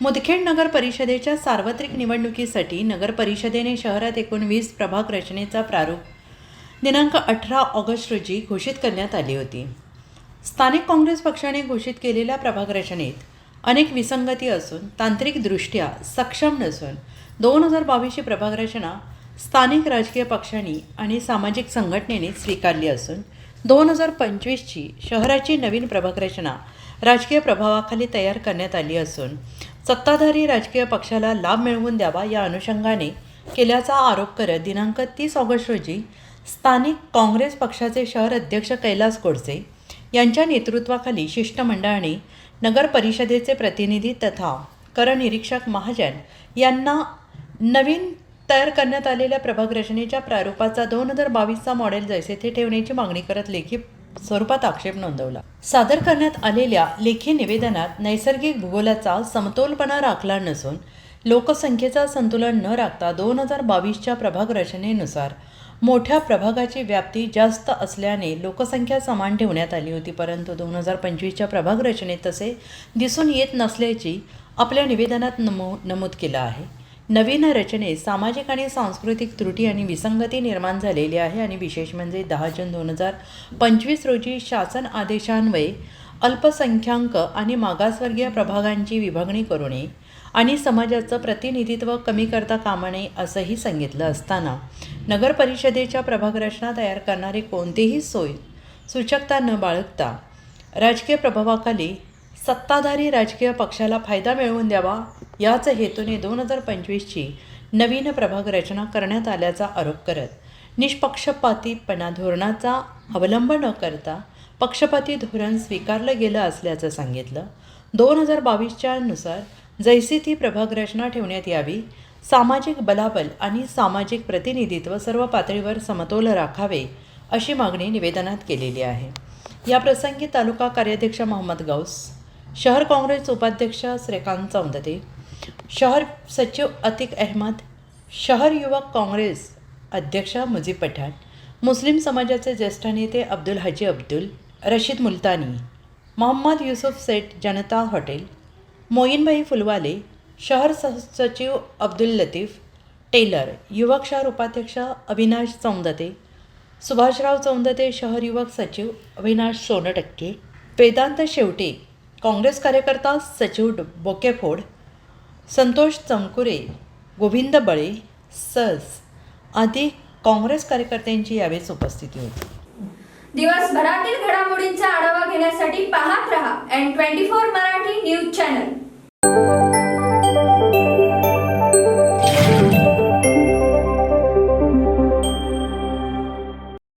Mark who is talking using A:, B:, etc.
A: मुदखेड नगर परिषदेच्या सार्वत्रिक निवडणुकीसाठी नगर परिषदेने शहरात एकूण वीस प्रभाग रचनेचा प्रारूप दिनांक अठरा ऑगस्ट रोजी घोषित करण्यात आली होती. स्थानिक काँग्रेस पक्षाने घोषित केलेल्या प्रभाग रचनेत अनेक विसंगती असून तांत्रिकदृष्ट्या सक्षम नसून दोन हजार बावीसची प्रभाग रचना स्थानिक राजकीय पक्षांनी आणि सामाजिक संघटनेने स्वीकारली असून दोन हजार पंचवीसची शहराची नवीन प्रभाग रचना राजकीय प्रभावाखाली तयार करण्यात आली असून सत्ताधारी राजकीय पक्षाला लाभ मिळवून द्यावा या अनुषंगाने केल्याचा आरोप करत दिनांक तीस ऑगस्ट रोजी स्थानिक काँग्रेस पक्षाचे शहर अध्यक्ष कैलास गोडसे यांच्या नेतृत्वाखाली शिष्टमंडळाने नगर परिषदेचे प्रतिनिधी तथा करनिरीक्षक महाजन यांना नवीन तयार करण्यात आलेल्या प्रभाग रचनेच्या प्रारूपाचा दोन हजार बावीसचा मॉडेल जैसे ते ठेवण्याची मागणी करत लेखी स्वरूपात आक्षेप नोंदवला. सादर करण्यात आलेल्या लेखी निवेदनात नैसर्गिक भूगोलाचा समतोलपणा राखला नसून लोकसंख्येचा संतुलन न राखता दोन हजार बावीसच्या प्रभाग रचनेनुसार मोठ्या प्रभागाची व्याप्ती जास्त असल्याने लोकसंख्या समान ठेवण्यात आली होती परंतु दोन हजार पंचवीसच्या प्रभाग रचनेत तसे दिसून येत नसल्याची आपल्या निवेदनात नमू नमूद केलं आहे. नवीन रचनेत सामाजिक आणि सांस्कृतिक त्रुटी आणि विसंगती निर्माण झालेली आहे आणि विशेष म्हणजे दहा जून दोन हजार पंचवीस रोजी शासन आदेशान्वये अल्पसंख्याक आणि मागासवर्गीय प्रभागांची विभागणी करू नये आणि समाजाचं प्रतिनिधित्व कमी करता कामा नये असंही सांगितलं असताना नगर परिषदेच्या प्रभाग रचना तयार करणारी कोणतीही सोय सूचकता न बाळगता राजकीय प्रभावाखाली सत्ताधारी राजकीय पक्षाला फायदा मिळवून द्यावा याच हेतूने दोन हजार पंचवीसची नवीन प्रभाग रचना करण्यात आल्याचा आरोप करत निष्पक्षपातीपणा धोरणाचा अवलंब न करता पक्षपाती धोरण स्वीकारलं गेलं असल्याचं सांगितलं. दोन हजार बावीसच्या नुसार जैसी ती प्रभाग रचना ठेवण्यात यावी सामाजिक बलाबल आणि सामाजिक प्रतिनिधित्व सर्व पातळीवर समतोल राखावे अशी मागणी निवेदनात केलेली आहे. या प्रसंगी तालुका कार्याध्यक्ष मोहम्मद गौस शहर काँग्रेस उपाध्यक्ष श्रीकांत चौंदते शहर सचिव अतिक अहमद शहर युवक काँग्रेस अध्यक्ष मुजीब पठाण मुस्लिम समाजाचे ज्येष्ठ नेते अब्दुल हाजी अब्दुल रशीद मुलतानी मोहम्मद युसुफ सेठ जनता हॉटेल मोईनभाई फुलवाले शहर स सचिव अब्दुल लतीफ टेलर युवक शहर उपाध्यक्ष अविनाश चौंदते सुभाषराव चौंदते शहर युवक सचिव अविनाश सोनटक्के वेदांत शेवटे काँग्रेस कार्यकर्ता सचिव बोकेफोड संतोष चमकुरे गोविंद बळे सस आदी काँग्रेस कार्यकर्त्यांची यावेळेस उपस्थिती होती.
B: दिवसभरातील घडामोडींचा आढावा घेण्यासाठी पाहत रहा N twenty four Marathi news channel